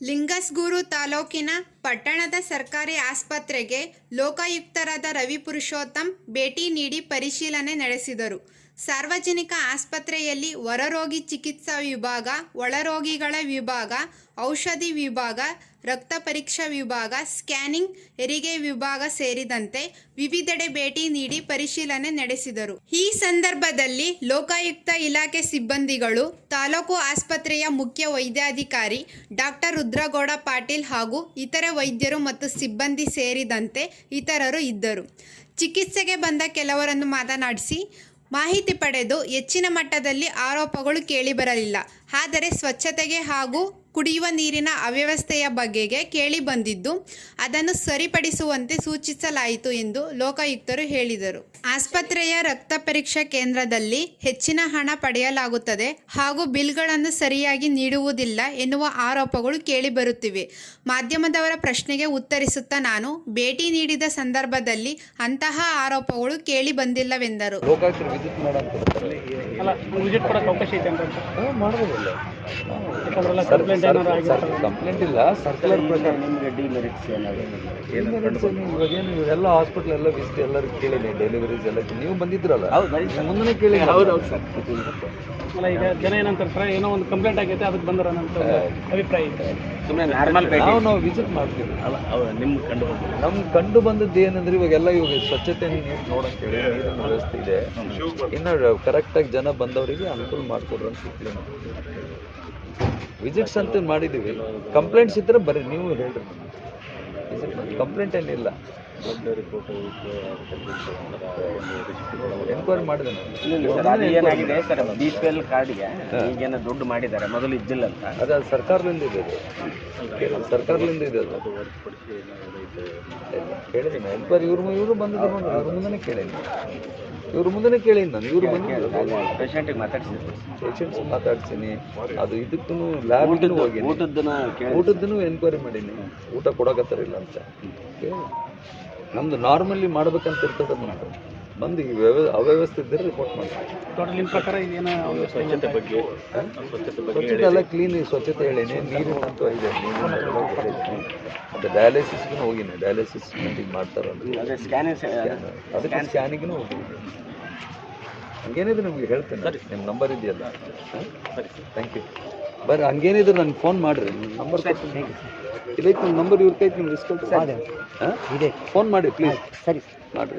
ಲಿಂಗಸ್ಗೂರು ತಾಲೂಕಿನ ಪಟ್ಟಣದ ಸರ್ಕಾರಿ ಆಸ್ಪತ್ರೆಗೆ ಲೋಕಾಯುಕ್ತರಾದ ರವಿ ಪುರುಷೋತ್ತಮ್ ಭೇಟಿ ನೀಡಿ ಪರಿಶೀಲನೆ ನಡೆಸಿದರು. ಸಾರ್ವಜನಿಕ ಆಸ್ಪತ್ರೆಯಲ್ಲಿ ಹೊರರೋಗಿ ಚಿಕಿತ್ಸಾ ವಿಭಾಗ, ಒಳರೋಗಿಗಳ ವಿಭಾಗ, ಔಷಧಿ ವಿಭಾಗ, ರಕ್ತ ಪರೀಕ್ಷಾ ವಿಭಾಗ, ಸ್ಕ್ಯಾನಿಂಗ್, ಹೆರಿಗೆ ವಿಭಾಗ ಸೇರಿದಂತೆ ವಿವಿಧೆಡೆ ಭೇಟಿ ನೀಡಿ ಪರಿಶೀಲನೆ ನಡೆಸಿದರು. ಈ ಸಂದರ್ಭದಲ್ಲಿ ಲೋಕಾಯುಕ್ತ ಇಲಾಖೆ ಸಿಬ್ಬಂದಿಗಳು, ತಾಲೂಕು ಆಸ್ಪತ್ರೆಯ ಮುಖ್ಯ ವೈದ್ಯಾಧಿಕಾರಿ ಡಾಕ್ಟರ್ ರುದ್ರಗೌಡ ಪಾಟೀಲ್ ಹಾಗೂ ಇತರೆ ವೈದ್ಯರು ಮತ್ತು ಸಿಬ್ಬಂದಿ ಸೇರಿದಂತೆ ಇತರರು ಇದ್ದರು. ಚಿಕಿತ್ಸೆಗೆ ಬಂದ ಕೆಲವರನ್ನು ಮಾತನಾಡಿಸಿ ಮಾಹಿತಿ ಪಡೆದು ಹೆಚ್ಚಿನ ಮಟ್ಟದಲ್ಲಿ ಆರೋಪಗಳು ಕೇಳಿಬರಲಿಲ್ಲ. ಆದರೆ ಸ್ವಚ್ಛತೆಗೆ ಹಾಗೂ ಕುಡಿಯುವ ನೀರಿನ ಅವ್ಯವಸ್ಥೆಯ ಬಗೆಗೆ ಕೇಳಿ ಬಂದಿದ್ದು ಅದನ್ನು ಸರಿಪಡಿಸುವಂತೆ ಸೂಚಿಸಲಾಯಿತು ಎಂದು ಲೋಕಾಯುಕ್ತರು ಹೇಳಿದರು. ಆಸ್ಪತ್ರೆಯ ರಕ್ತ ಪರೀಕ್ಷಾ ಕೇಂದ್ರದಲ್ಲಿ ಹೆಚ್ಚಿನ ಹಣ ಪಡೆಯಲಾಗುತ್ತದೆ ಹಾಗೂ ಬಿಲ್ಗಳನ್ನು ಸರಿಯಾಗಿ ನೀಡುವುದಿಲ್ಲ ಎನ್ನುವ ಆರೋಪಗಳು ಕೇಳಿಬರುತ್ತಿವೆ ಮಾಧ್ಯಮದವರ ಪ್ರಶ್ನೆಗೆ ಉತ್ತರಿಸುತ್ತಾ ನಾನು ಭೇಟಿ ನೀಡಿದ ಸಂದರ್ಭದಲ್ಲಿ ಅಂತಹ ಆರೋಪಗಳು ಕೇಳಿ ಬಂದಿಲ್ಲವೆಂದರು. ಲೋಕಾಯುಕ್ತರು ವಿಸಿಟ್ ಕಂಪ್ಲೇಂಟ್ ಇಲ್ಲ. ಸರ್ಕ್ಯುಲರ್ ಪ್ರಕಾರ ನಿಮಗೆ ಡಿಮೆರಿಟ್ಸ್ ಏನಾದ್ರು ಇವಾಗ ಏನು ಎಲ್ಲ ಹಾಸ್ಪಿಟಲ್ ಎಲ್ಲ ವಿಸಿಟ್ ಎಲ್ಲರಿಗೂ ಕೇಳಿದೆ ಡೆಲಿವರೀಸ್ ಎಲ್ಲ ನೀವು ಬಂದಿದ್ರಲ್ಲ? ಹೌದು, ಮುಂದೆ ಕೇಳಿ ಹೌದೌದು ಸರ್. ಅಲ್ಲ ಈಗ ಜನ ಏನಂತಾರೆ ಏನೋ ಒಂದು ಕಂಪ್ಲೇಂಟ್ ಆಗೈತೆ ಅದಕ್ಕೆ ಬಂದರ ಅಂತ ಅಭಿಪ್ರಾಯ ಇದೆ. ಸುಮ್ಮನೆ ನಾರ್ಮಲ್ ನಾವು ನಾವು ವಿಸಿಟ್ ಮಾಡ್ತೀವಿ. ಅಲ್ಲ ನಿಮ್ಗೆ ಕಂಡು ಬಂದಿದೆ ನಮ್ಗೆ ಕಂಡು ಬಂದದ್ದು ಏನಂದ್ರೆ ಇವಾಗೆಲ್ಲ ಇವಾಗ ಸ್ವಚ್ಛತೆ ನೀವು ನೋಡಂತೇಳಿ ನೀರಿನ ವ್ಯವಸ್ಥೆ ಇದೆ. ಇನ್ನು ಕರೆಕ್ಟಾಗಿ ಜನ ಬಂದವರಿಗೆ ಅನುಕೂಲ ಮಾಡಿಕೊಡ್ರಿ ಅಂತ ವಿಸಿಟ್ಸ್ ಅಂತ ಮಾಡಿದ್ದೀವಿ. ಕಂಪ್ಲೇಂಟ್ಸ್ ಇದ್ರೆ ಬರ್ರಿ ನೀವು ಹೇಳ್ರಿ. ಕಂಪ್ಲೇಂಟ್ ಏನಿಲ್ಲ ಎನ್ಕ್ವೈರಿ ಮಾಡಿದೆ ಸರ್ ಅದು ಏನಾಗಿದೆ ಸರ್ ಬಿ ಪಿ ಎಲ್ ಕಾರ್ಡ್ಗೆ ಈಗೇನೋ ದುಡ್ಡು ಮಾಡಿದ್ದಾರೆ ಮೊದಲು ಇದ್ದಿಲ್ಲ ಅಂತ. ಅದು ಸರ್ಕಾರದಿಂದ ಇದೆ ಅದು. ಸರ್ಕಾರದಿಂದ ಇದೆ ಅದು. ಕೇಳಿದ್ದೀನಿ ಎನ್ಕ್ವೈರಿ ಇವ್ರು ಇವರು ಬಂದಿದ್ರು ನೋಡಿ ಇವ್ರ ಮುಂದೆ ಕೇಳೀನಿ ಇವ್ರ ಮುಂದೆ ಕೇಳೀನಿ ನಾನು. ಇವ್ರು ಬಂದಿದ್ರು. ಪೇಷಂಟಿಗೆ ಮಾತಾಡ್ತೀನಿ ಪೇಷಂಟ್ಸ್ ಮಾತಾಡ್ತೀನಿ ಅದು ಇದಕ್ಕೂ ಲ್ಯಾಬ್ ಊಟದ್ದೂ ಕೇಳಿ ಊಟದ್ದನ್ನು ಎನ್ಕ್ವೈರಿ ಮಾಡೀನಿ. ಊಟ ಕೊಡಕತ್ತಾರಿಲ್ಲ ಅಂತ ನಮ್ದು ನಾರ್ಮಲಿ ಮಾಡ್ಬೇಕಂತ ಇರ್ತದೆ ನಮ್ದು ಬಂದು ಈ ವ್ಯವ ಅವ್ಯವಸ್ಥೆ ಇದ್ದರೆ ರಿಪೋರ್ಟ್ ಮಾಡ್ತೀವಿ ಟೋಟಲ್ ನಿಮ್ಮ ಪ್ರಕಾರ ಇದೇನೋ ಸ್ವಚ್ಛತೆ ಬಗ್ಗೆ ಸ್ವಚ್ಛತೆ ಎಲ್ಲ ಕ್ಲೀನ್ ಸ್ವಚ್ಛತೆ ಹೇಳೀನಿ. ನೀರಿನಂತೂ ಇದೆ. ಮತ್ತೆ ಮತ್ತು ಡಯಾಲಿಸಿಸ್ಗೂ ಹೋಗಿನಿ. ಡಯಾಲಿಸಿಸ್ ಮೀಟಿಂಗ್ ಮಾಡ್ತಾರಲ್ಲ ಅದೇ ಸ್ಕ್ಯಾನಿಂಗ್ ಅದಕ್ಕೆ ಸ್ಕ್ಯಾನಿಗೂ ಹೋಗಿ ಹಂಗೇನಿದ್ರೆ ನಿಮಗೆ ಹೇಳ್ತೇನೆ. ನಿಮ್ಮ ನಂಬರ್ ಇದೆಯಲ್ಲ. ಸರಿ. ಥ್ಯಾಂಕ್ ಯು ಬರ್ರಿ ಹಂಗೇನಿದ್ರೆ ನನಗೆ ಫೋನ್ ಮಾಡಿರಿ. ನಂಬರ್ ನಂಬರ್ ಇದಕ್ಕೆ ನಿಮ್ಮ ನಂಬರ್ ಇವ್ರ ಕೈ ನೀವು ರಿಸ್ಕೊಳ್ತೀವಿ ಹಾಂ? ಇದೆ. ಫೋನ್ ಮಾಡಿ ಪ್ಲೀಸ್ ಸರಿ. ಮಾಡಿರಿ.